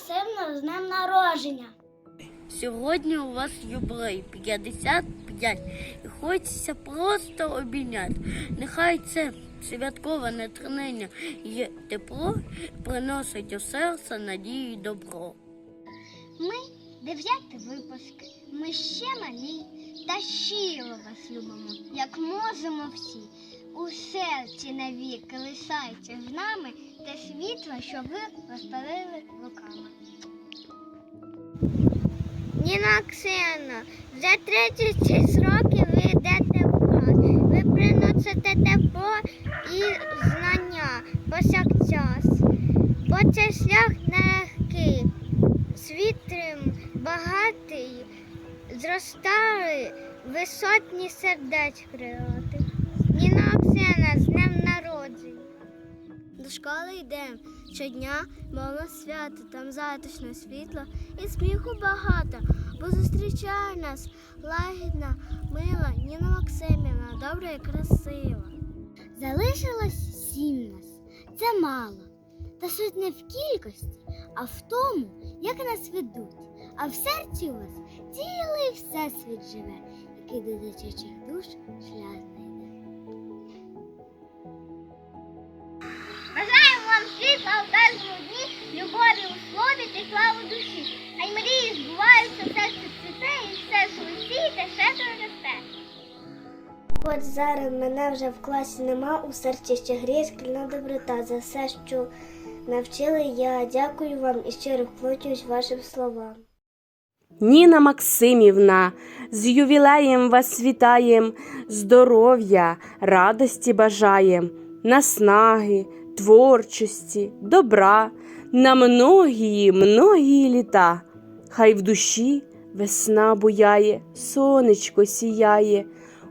Максимовна з днем народження. Сьогодні у вас юбилей 55 і хочеться просто обійняти. Нехай це святкове натхнення і тепло приносить у серце надію і добро. Ми дев'ятий випуск. Ми ще малі та щиро вас любимо, як можемо всі. У серці навіки лишайте з нами те світло, що ви розпалили руками. Ніна Оксана, вже 36 років ви йдете в клас. Ви приносите тепло і знання повсякчас. Бо цей шлях нелегкий, світлим, багатий, зростали висотні сердеч крилати. Ніна Оксана з днем народження. До школи йдемо щодня, мовно свято, там затишне світло і сміху багато, бо зустрічає нас лагідна, мила Ніна Максимівна, добра і красива. Залишилось сім нас. Це мало. Та суть не в кількості, а в тому, як нас ведуть. А в серці у вас цілий всесвіт живе, який до дитячих душ шлях знайде. Бажаємо вам світла дні, любові у слові, тепла у душі. Хай мрії збуваються, серце цвіте і все швидкіте, шедро росте. От зараз мене вже в класі нема, у серці ще гріє шкільна доброта. За все, що навчили, я дякую вам і щиро вклонююсь вашим словам. Ніна Максимівна, з ювілеєм вас вітаєм, здоров'я, радості бажаєм, наснаги, творчості, добра, на многії, многії літа. Хай в душі весна буяє, сонечко сіяє,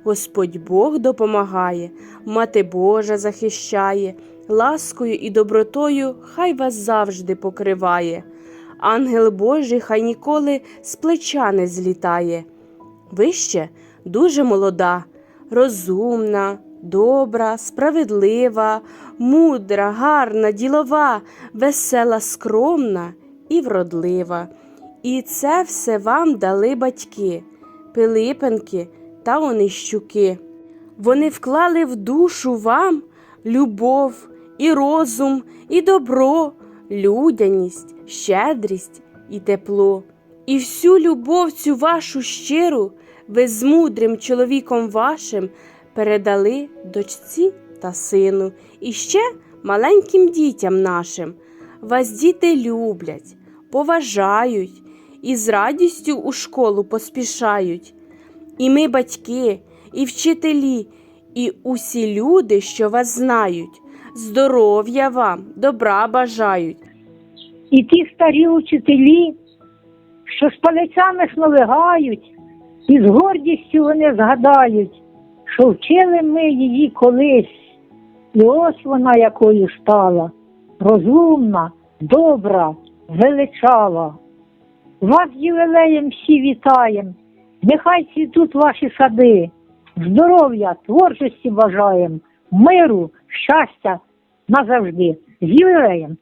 Господь Бог допомагає, Мати Божа захищає, ласкою і добротою хай вас завжди покриває. Ангел Божий хай ніколи з плеча не злітає. Ви ще дуже молода, розумна, добра, справедлива, мудра, гарна, ділова, весела, скромна і вродлива. І це все вам дали батьки, Пилипенки та Онищуки. Вони вклали в душу вам любов, і розум, і добро, людяність, щедрість і тепло. І всю любов цю вашу щиру ви з мудрим чоловіком вашим передали дочці та сину, і ще маленьким дітям нашим. Вас діти люблять, поважають і з радістю у школу поспішають. І ми, батьки, і вчителі, і усі люди, що вас знають, здоров'я вам, добра бажають. І ті старі учителі, що з палицями шновигають, і з гордістю вони згадають, що вчили ми її колись, і ось вона якою стала, розумна, добра, величава. Вас ювілеєм всі вітаєм, нехай цвітуть ваші сади, здоров'я, творчості бажаєм, миру, щастя назавжди. З ювілеєм!